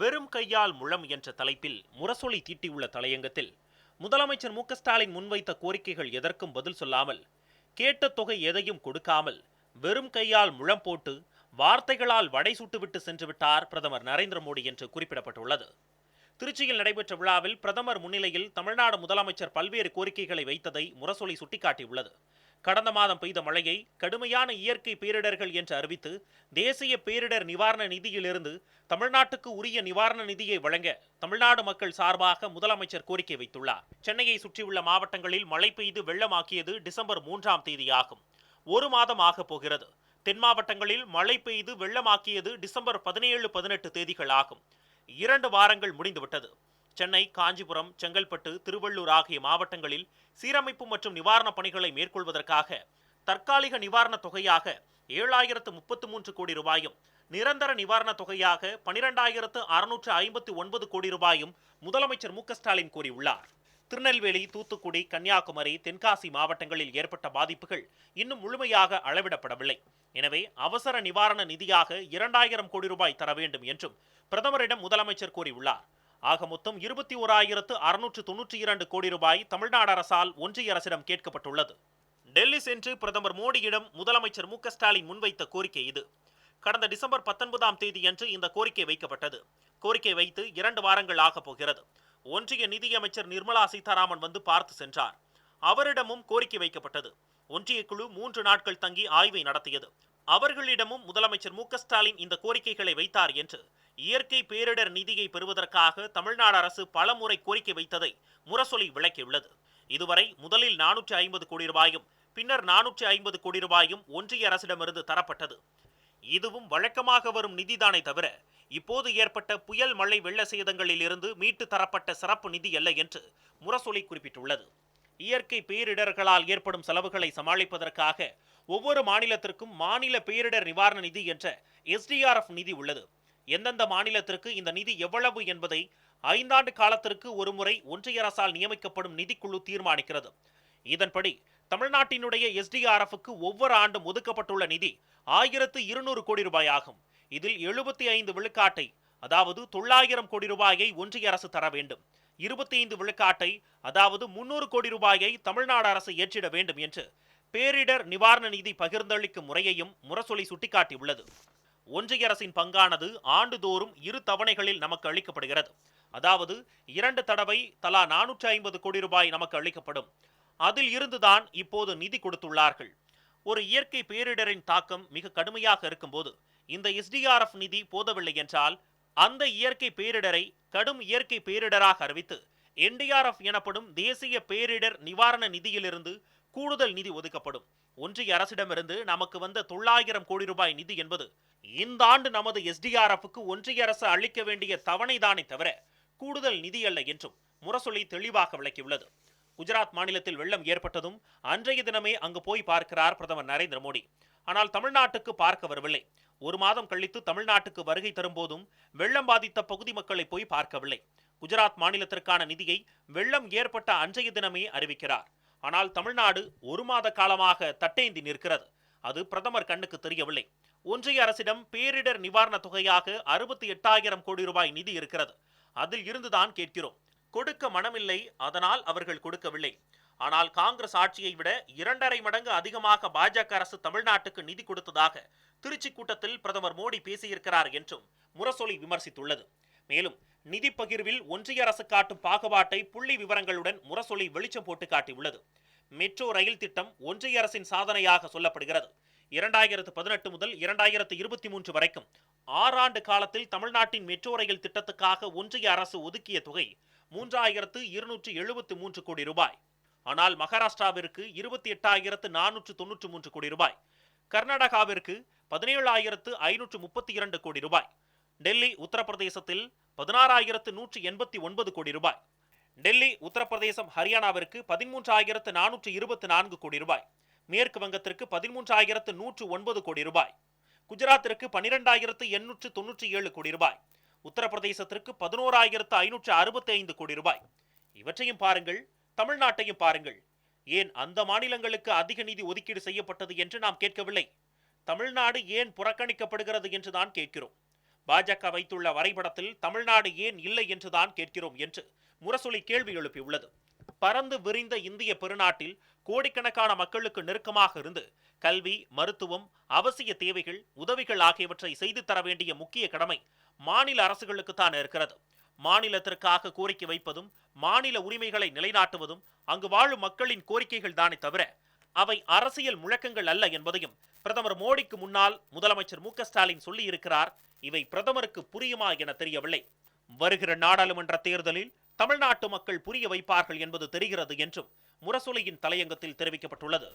வெறும் கையால் முழம் என்ற தலைப்பில் முரசொலி தீட்டியுள்ள தலையங்கத்தில் முதலமைச்சர் மு ஸ்டாலின் முன்வைத்த கோரிக்கைகள் எதற்கும் பதில் சொல்லாமல் கேட்ட தொகை எதையும் கொடுக்காமல் வெறும் கையால் முழம் போட்டு வார்த்தைகளால் வடை சுட்டுவிட்டு சென்று விட்டார் பிரதமர் நரேந்திர மோடி என்று குறிப்பிடப்பட்டுள்ளது. திருச்சியில் நடைபெற்ற விழாவில் பிரதமர் முன்னிலையில் தமிழ்நாடு முதலமைச்சர் பல்வேறு கோரிக்கைகளை வைத்ததை முரசொலி சுட்டிக்காட்டியுள்ளது. கடந்த மாதம் பெய்த மழையை கடுமையான இயற்கை பேரிடர்கள் என்று அறிவித்து தேசிய பேரிடர் நிவாரண நிதியிலிருந்து தமிழ்நாட்டுக்கு உரிய நிவாரண நிதியை வழங்க தமிழ்நாடு மக்கள் சார்பாக முதலமைச்சர் கோரிக்கை வைத்துள்ளார். சென்னையை சுற்றியுள்ள மாவட்டங்களில் மழை பெய்து வெள்ளமாக்கியது டிசம்பர் மூன்றாம் தேதியாகும். ஒரு மாதம் ஆகப் போகிறது. தென் மாவட்டங்களில் மழை பெய்து வெள்ளமாக்கியது டிசம்பர் பதினேழு பதினெட்டு தேதிகள் ஆகும் இரண்டு வாரங்கள் முடிந்துவிட்டது. சென்னை காஞ்சிபுரம் செங்கல்பட்டு திருவள்ளூர் ஆகிய மாவட்டங்களில் சீரமைப்பு மற்றும் நிவாரணப் பணிகளை மேற்கொள்வதற்காக தற்காலிக நிவாரணத் தொகையாக ஏழாயிரத்து முப்பத்து மூன்று கோடி ரூபாயும் நிரந்தர நிவாரணத் தொகையாக பனிரெண்டாயிரத்து அறுநூற்று ஐம்பத்தி ஒன்பது கோடி ரூபாயும் முதலமைச்சர் மு ஸ்டாலின் கூறியுள்ளார். திருநெல்வேலி தூத்துக்குடி கன்னியாகுமரி தென்காசி மாவட்டங்களில் ஏற்பட்ட பாதிப்புகள் இன்னும் முழுமையாக அளவிடப்படவில்லை. எனவே அவசர நிவாரண நிதியாக இரண்டாயிரம் கோடி ரூபாய் தர வேண்டும் என்றும் பிரதமரிடம் முதலமைச்சர் கூறியுள்ளார். ஆக மொத்தம் இருபத்தி ஓராயிரத்து அறுநூற்று தொன்னூற்றி இரண்டு கோடி ரூபாய் தமிழ்நாடு அரசால் ஒன்றிய அரசிடம் கேட்கப்பட்டுள்ளது. டெல்லி சென்று பிரதமர் மோடியிடம் முதலமைச்சர் மு ஸ்டாலின் முன்வைத்த கோரிக்கை இது. கடந்த டிசம்பர் பத்தொன்பதாம் தேதியன்று இந்த கோரிக்கை வைக்கப்பட்டது. கோரிக்கை வைத்து இரண்டு வாரங்கள் ஆகப் போகிறது. ஒன்றிய நிதியமைச்சர் நிர்மலா சீதாராமன் வந்து பார்த்து சென்றார். அவரிடமும் கோரிக்கை வைக்கப்பட்டது. ஒன்றிய குழு மூன்று நாட்கள் தங்கி ஆய்வை நடத்தியது. அவர்களிடமும் முதலமைச்சர் மு ஸ்டாலின் இந்த கோரிக்கைகளை வைத்தார் என்று இயற்கை பேரிடர் நிதியை பெறுவதற்காக தமிழ்நாடு அரசு பலமுறை கோரிக்கை வைத்ததை முரசொலி விளக்கியுள்ளது. இதுவரை முதலில் நானூற்றி ஐம்பது கோடி ரூபாயும் பின்னர் நானூற்றி ஐம்பது கோடி ரூபாயும் ஒன்றிய அரசிடமிருந்து தரப்பட்டது. இதுவும் வழக்கமாக வரும் நிதிதானே தவிர இப்போது ஏற்பட்ட புயல் மழை வெள்ள சேதங்களில் இருந்து மீட்டு தரப்பட்ட சிறப்பு நிதி அல்ல என்று முரசொலி குறிப்பிட்டுள்ளது. இயற்கை பேரிடர்களால் ஏற்படும் செலவுகளை சமாளிப்பதற்காக ஒவ்வொரு மாநிலத்திற்கும் மாநில பேரிடர் நிவாரண நிதி என்ற எஸ்டிஆர்எஃப் நிதி உள்ளது. எந்தெந்த மாநிலத்திற்கு இந்த நிதி எவ்வளவு என்பதை ஐந்தாண்டு காலத்திற்கு ஒருமுறை ஒன்றிய அரசால் நியமிக்கப்படும் நிதிக்குழு தீர்மானிக்கிறது. இதன்படி தமிழ்நாட்டினுடைய எஸ்டிஆர்எஃப்க்கு ஒவ்வொரு ஆண்டும் ஒதுக்கப்பட்டுள்ள நிதி ஆயிரத்து இருநூறு கோடி ரூபாய் ஆகும். இதில் எழுபத்தி ஐந்து விழுக்காட்டை அதாவது தொள்ளாயிரம் கோடி ரூபாயை ஒன்றிய அரசு தர வேண்டும். இருபத்தி ஐந்து விழுக்காட்டை அதாவது முன்னூறு கோடி ரூபாயை தமிழ்நாடு அரசு ஏற்றிட வேண்டும் என்று பேரிடர் நிவாரண நிதி பகிர்ந்தளிக்கும் முறையையும் முரசொலி சுட்டிக்காட்டியுள்ளது. ஒன்றிய அரசின் பங்கானது ஆண்டுதோறும் இரு தவணைகளில் நமக்கு அளிக்கப்படுகிறது. அதாவது இரண்டு தடவை தலா நானூற்றி ஐம்பது கோடி ரூபாய் நமக்கு அளிக்கப்படும். அதில் இருந்துதான் இப்போது நிதி கொடுத்துள்ளார்கள். ஒரு இயற்கை பேரிடரின் தாக்கம் மிக கடுமையாக இருக்கும்போது இந்த எஸ்டிஆர்எஃப் நிதி போதவில்லை என்றால் அந்த இயற்கை பேரிடரை கடும் இயற்கை பேரிடராக அறிவித்து என்டிஆர்எஃப் எனப்படும் தேசிய பேரிடர் நிவாரண நிதியிலிருந்து கூடுதல் நிதி ஒதுக்கப்படும். ஒன்றிய அரசிடமிருந்து நமக்கு வந்த தொள்ளாயிரம் கோடி ரூபாய் நிதி என்பது இந்த ஆண்டு நமது எஸ்டிஆர்எஃப்க்கு ஒன்றிய அரசு அளிக்க வேண்டிய தவணைதானே தவிர கூடுதல் நிதி அல்ல என்றும் முரசொலி தெளிவாக விளக்கியுள்ளது. குஜராத் மாநிலத்தில் வெள்ளம் ஏற்பட்டதும் அன்றைய தினமே அங்கு போய் பார்க்கிறார் பிரதமர் நரேந்திர மோடி. ஆனால் தமிழ்நாட்டுக்கு பார்க்க வரவில்லை. ஒரு மாதம் கழித்து தமிழ்நாட்டுக்கு வருகை தரும்போதும் வெள்ளம் பாதித்த பகுதி மக்களை போய் பார்க்கவில்லை. குஜராத் மாநிலத்திற்கான நிதியை வெள்ளம் ஏற்பட்ட அன்றைய தினமே அறிவிக்கிறார். ஆனால் தமிழ்நாடு ஒரு மாத காலமாக தட்டேந்தி நிற்கிறது. அது பிரதமர் கண்ணுக்கு தெரியவில்லை. ஒன்றிய அரசிடம் பேரிடர் நிவாரண தொகையாக அறுபத்தி எட்டாயிரம் கோடி ரூபாய் நிதி இருக்கிறது. அதில் இருந்துதான் கேட்கிறோம். கொடுக்க மனமில்லை அதனால் அவர்கள் கொடுக்கவில்லை. ஆனால் காங்கிரஸ் ஆட்சியை விட இரண்டரை மடங்கு அதிகமாக பாஜக அரசு தமிழ்நாட்டுக்கு நிதி கொடுத்ததாக திருச்சி கூட்டத்தில் பிரதமர் மோடி பேசியிருக்கிறார் என்றும் முரசொலி விமர்சித்துள்ளது. மேலும் நிதி பகிர்வில் ஒன்றிய அரசு காட்டும் பாகுபாட்டை புள்ளி விவரங்களுடன் முரசொலி வெளிச்சம் போட்டு காட்டியுள்ளது. மெட்ரோ ரயில் திட்டம் ஒன்றிய அரசின் சாதனையாக சொல்லப்படுகிறது. இரண்டாயிரத்து பதினெட்டு முதல் இரண்டாயிரத்து இருபத்தி மூன்று வரைக்கும் ஆறாண்டு காலத்தில் தமிழ்நாட்டின் மெட்ரோ ரயில் திட்டத்துக்காக ஒன்றிய அரசு ஒதுக்கிய தொகை மூன்றாயிரத்து இருநூற்று எழுபத்து மூன்று கோடி ரூபாய். ஆனால் மகாராஷ்டிராவிற்கு இருபத்தி எட்டாயிரத்து நானூற்று தொன்னூற்று மூன்று கோடி ரூபாய். கர்நாடகாவிற்கு பதினேழாயிரத்து ஐநூற்று முப்பத்தி இரண்டு கோடி ரூபாய். டெல்லி உத்தரப்பிரதேசத்தில் பதினாறாயிரத்து நூற்று எண்பத்தி ஒன்பது கோடி ரூபாய். டெல்லி உத்தரப்பிரதேசம் ஹரியானாவிற்கு பதிமூன்றாயிரத்து நானூற்று இருபத்தி நான்கு கோடி ரூபாய். மேற்கு வங்கத்திற்கு பதிமூன்றாயிரத்து நூற்று ஒன்பது கோடி ரூபாய். குஜராத்திற்கு பனிரெண்டாயிரத்து எண்ணூற்று தொன்னூற்றி ஏழு கோடி ரூபாய். உத்தரப்பிரதேசத்திற்கு பதினோராயிரத்து ஐநூற்று அறுபத்தி ஐந்து கோடி ரூபாய். இவற்றையும் பாருங்கள் தமிழ்நாட்டையும் பாருங்கள். ஏன் அந்த மாநிலங்களுக்கு அதிக நிதி ஒதுக்கீடு செய்யப்பட்டது என்று நாம் கேட்கவில்லை? தமிழ்நாடு ஏன் புறக்கணிக்கப்படுகிறது என்றுதான் கேட்கிறோம். பாஜக வைத்துள்ள வரைபடத்தில் தமிழ்நாடு ஏன் இல்லை என்றுதான் கேட்கிறோம் என்று முரசொலி கேள்வி எழுப்பியுள்ளது. பறந்து விரிந்த இந்திய பெருநாட்டில் கோடிக்கணக்கான மக்களுக்கு நெருக்கமாக இருந்து கல்வி மருத்துவம் அவசிய தேவைகள் உதவிகள் ஆகியவற்றை செய்து தர வேண்டிய முக்கிய கடமை மாநில அரசுகளுக்குத்தான் இருக்கிறது. மாநிலத்திற்காக கோரிக்கை வைப்பதும் மாநில உரிமைகளை நிலைநாட்டுவதும் அங்கு வாழும் மக்களின் கோரிக்கைகள் தானே தவிர அவை அரசியல் முழக்கங்கள் அல்ல என்பதையும் பிரதமர் மோடிக்கு முன்னால் முதலமைச்சர் மு க ஸ்டாலின் சொல்லியிருக்கிறார். இவை பிரதமருக்கு புரியுமா என தெரியவில்லை. வருகிற நாடாளுமன்ற தேர்தலில் தமிழ்நாட்டு மக்கள் புரிய வைப்பார்கள் என்பது தெரிகிறது என்றும் முரசொலியின் தலையங்கத்தில் தெரிவிக்கப்பட்டுள்ளது.